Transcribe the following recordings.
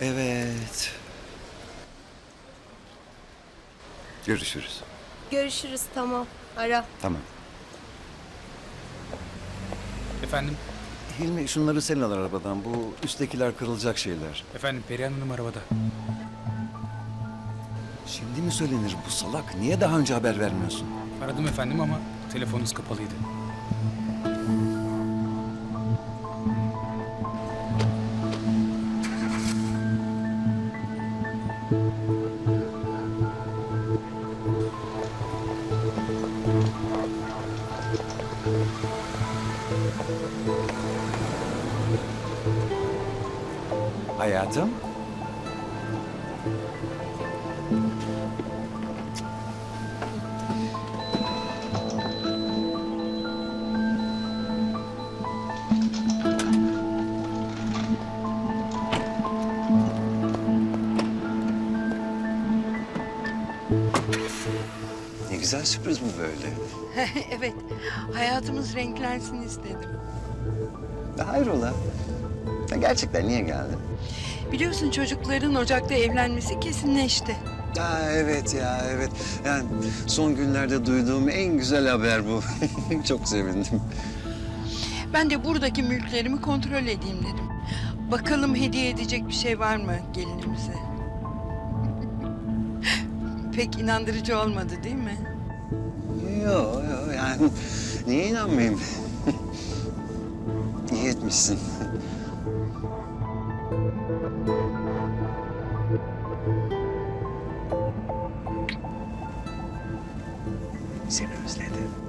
Evet. Görüşürüz. Görüşürüz tamam. Ara. Tamam. Efendim? Hilmi şunları sen al arabadan. Bu üsttekiler kırılacak şeyler. Efendim Perihan Hanım arabada. Şimdi mi söylenir bu salak? Niye daha önce haber vermiyorsun? Aradım efendim ama telefonunuz kapalıydı. Hayatım. Ne güzel sürpriz bu böyle. evet, hayatımız renklensin istedim. Hayrola? Ya gerçekten niye geldin? Biliyorsun çocukların Ocak'ta evlenmesi kesinleşti. Ha, evet ya evet. Yani son günlerde duyduğum en güzel haber bu. Çok sevindim. Ben de buradaki mülklerimi kontrol edeyim dedim. Bakalım hediye edecek bir şey var mı gelinimize? Pek inandırıcı olmadı değil mi? Yok yok yani niye inanmayayım? İyi etmişsin. Seni özledim.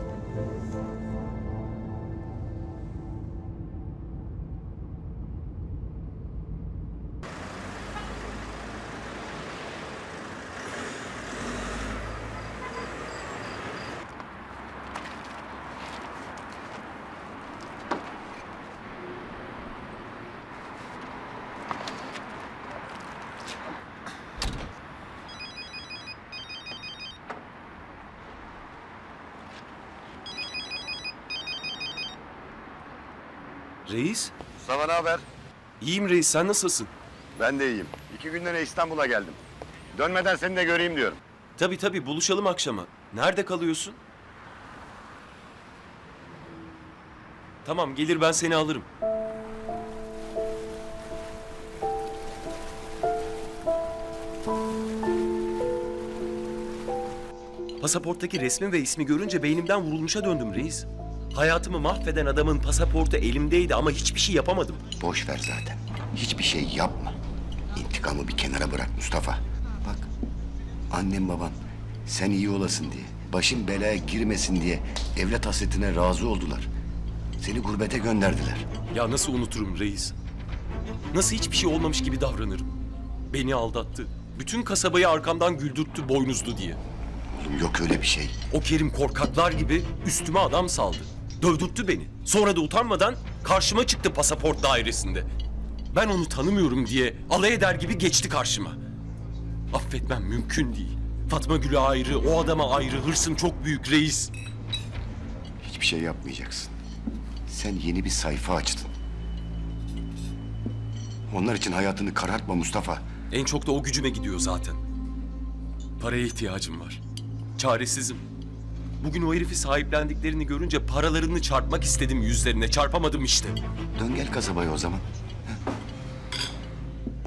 Reis? Mustafa ne haber? İyiyim reis sen nasılsın? Ben de iyiyim. İki günlere İstanbul'a geldim. Dönmeden seni de göreyim diyorum. Tabii tabii buluşalım akşama. Nerede kalıyorsun? Tamam gelir ben seni alırım. Pasaporttaki resmi ve ismi görünce beynimden vurulmuşa döndüm reis. Hayatımı mahveden adamın pasaportu elimdeydi ama hiçbir şey yapamadım. Boş ver zaten. Hiçbir şey yapma. İntikamı bir kenara bırak Mustafa. Bak annem baban sen iyi olasın diye, başın belaya girmesin diye evlat hasretine razı oldular. Seni gurbete gönderdiler. Ya nasıl unuturum reis? Nasıl hiçbir şey olmamış gibi davranırım? Beni aldattı. Bütün kasabayı arkamdan güldürttü boynuzlu diye. Oğlum yok öyle bir şey. O Kerim korkaklar gibi üstüme adam saldı. Dövdürttü beni. Sonra da utanmadan karşıma çıktı pasaport dairesinde. Ben onu tanımıyorum diye alay eder gibi geçti karşıma. Affetmem mümkün değil. Fatma Gül'e ayrı, o adama ayrı. Hırsım çok büyük reis. Hiçbir şey yapmayacaksın. Sen yeni bir sayfa açtın. Onlar için hayatını karartma Mustafa. En çok da o gücüme gidiyor zaten. Paraya ihtiyacım var. Çaresizim. Bugün o herifi sahiplendiklerini görünce paralarını çarpmak istedim yüzlerine. Çarpamadım işte. Dön gel kasabaya o zaman.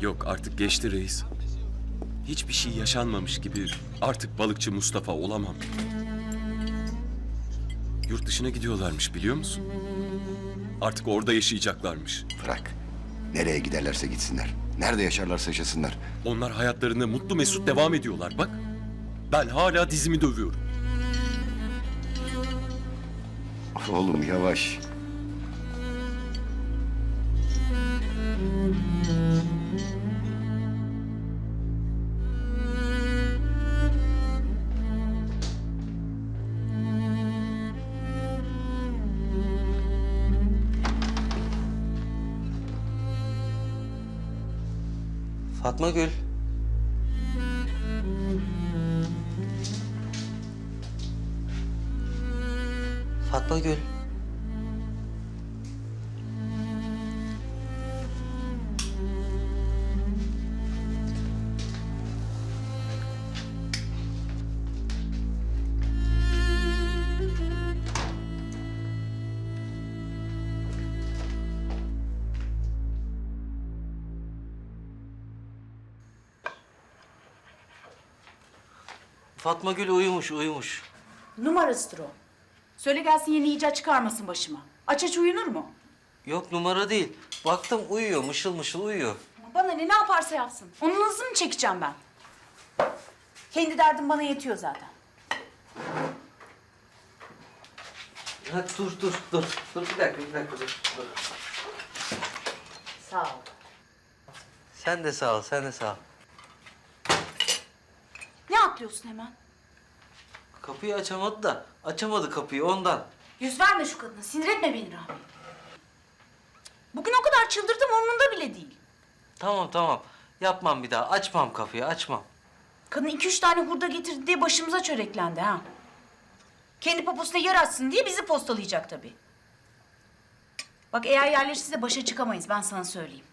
Yok artık geçti reis. Hiçbir şey yaşanmamış gibi artık balıkçı Mustafa olamam. Yurt dışına gidiyorlarmış biliyor musun? Artık orada yaşayacaklarmış. Bırak. Nereye giderlerse gitsinler. Nerede yaşarlarsa yaşasınlar. Onlar hayatlarını mutlu mesut devam ediyorlar bak. Ben hala dizimi dövüyorum. Oğlum yavaş. Fatma Gül. Fatma Gül. Fatma Gül uyumuş, uyumuş. Numarasıdır o. Söyle gelsin yeni icat çıkarmasın başıma. Aç aç uyunur mu? Yok numara değil. Baktım uyuyor mışıl mışıl uyuyor. Bana ne ne yaparsa yapsın. Onun hızını çekeceğim ben. Kendi derdim bana yetiyor zaten. Ha, dur dur dur. Dur bir dakika bir dakika dur. dur. Sağ ol. Sen de sağ ol sen de sağ ol. Ne atlıyorsun hemen? Kapıyı açamadı da açamadı kapıyı ondan. Yüz verme şu kadına. Sinir etme beni Rahmi. Bugün o kadar çıldırdım umurumda bile değil. Tamam tamam. Yapmam bir daha. Açmam kapıyı açmam. Kadın iki üç tane hurda getirdi diye başımıza çöreklendi ha. Kendi poposuna yer açsın diye bizi postalayacak tabii. Bak eğer yerleşirse başa çıkamayız ben sana söyleyeyim.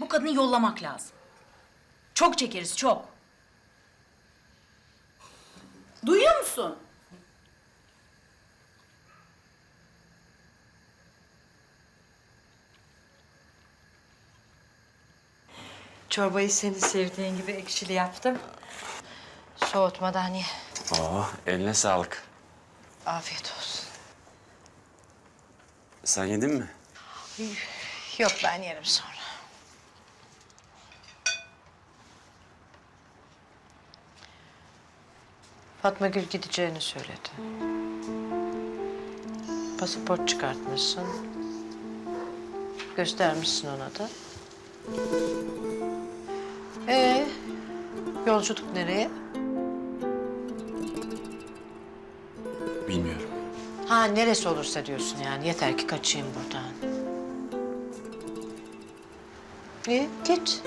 Bu kadını yollamak lazım. Çok çekeriz çok. Musun? Çorbayı senin sevdiğin gibi ekşili yaptım. Soğutmadan ye. Oo, eline sağlık. Afiyet olsun. Sen yedin mi? Yok ben yerim sonra. Fatma Gül gideceğini söyledi. Pasaport çıkartmışsın. Göstermişsin ona da. Ee, yolculuk nereye? Bilmiyorum. Ha neresi olursa diyorsun yani. Yeter ki kaçayım buradan. İyi git.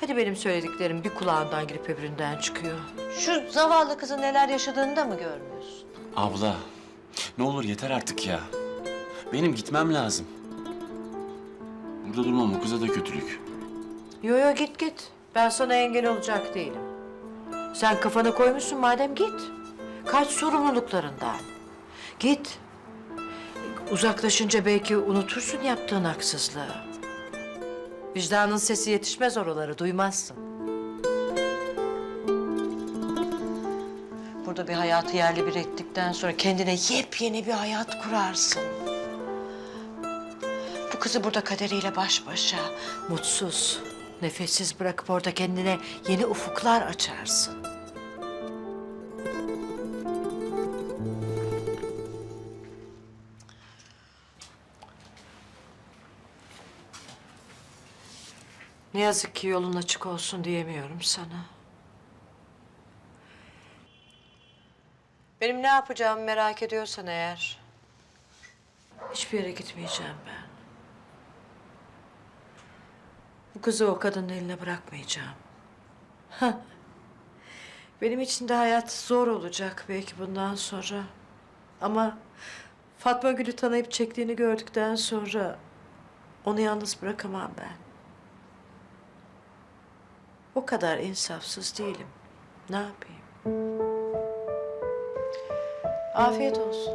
Hadi benim söylediklerim bir kulağından girip öbüründen çıkıyor. Şu zavallı kızın neler yaşadığını da mı görmüyorsun? Abla, ne olur yeter artık ya. Benim gitmem lazım. Burada durmam o kıza da kötülük. Yo yo git git. Ben sana engel olacak değilim. Sen kafana koymuşsun madem git. Kaç sorumluluklarından. Git. Uzaklaşınca belki unutursun yaptığın haksızlığı. Vicdanın sesi yetişmez oraları, duymazsın. Burada bir hayatı yerli bir ettikten sonra kendine yepyeni bir hayat kurarsın. Bu kızı burada kaderiyle baş başa, mutsuz, nefessiz bırakıp orada kendine yeni ufuklar açarsın. Ne yazık ki yolun açık olsun diyemiyorum sana. Benim ne yapacağımı merak ediyorsan eğer... Hiçbir yere gitmeyeceğim ben. Bu kızı o kadının eline bırakmayacağım. Benim için de hayat zor olacak belki bundan sonra. Ama Fatma Gül'ü tanıyıp çektiğini gördükten sonra onu yalnız bırakamam ben. O kadar insafsız değilim. Ne yapayım? Afiyet olsun.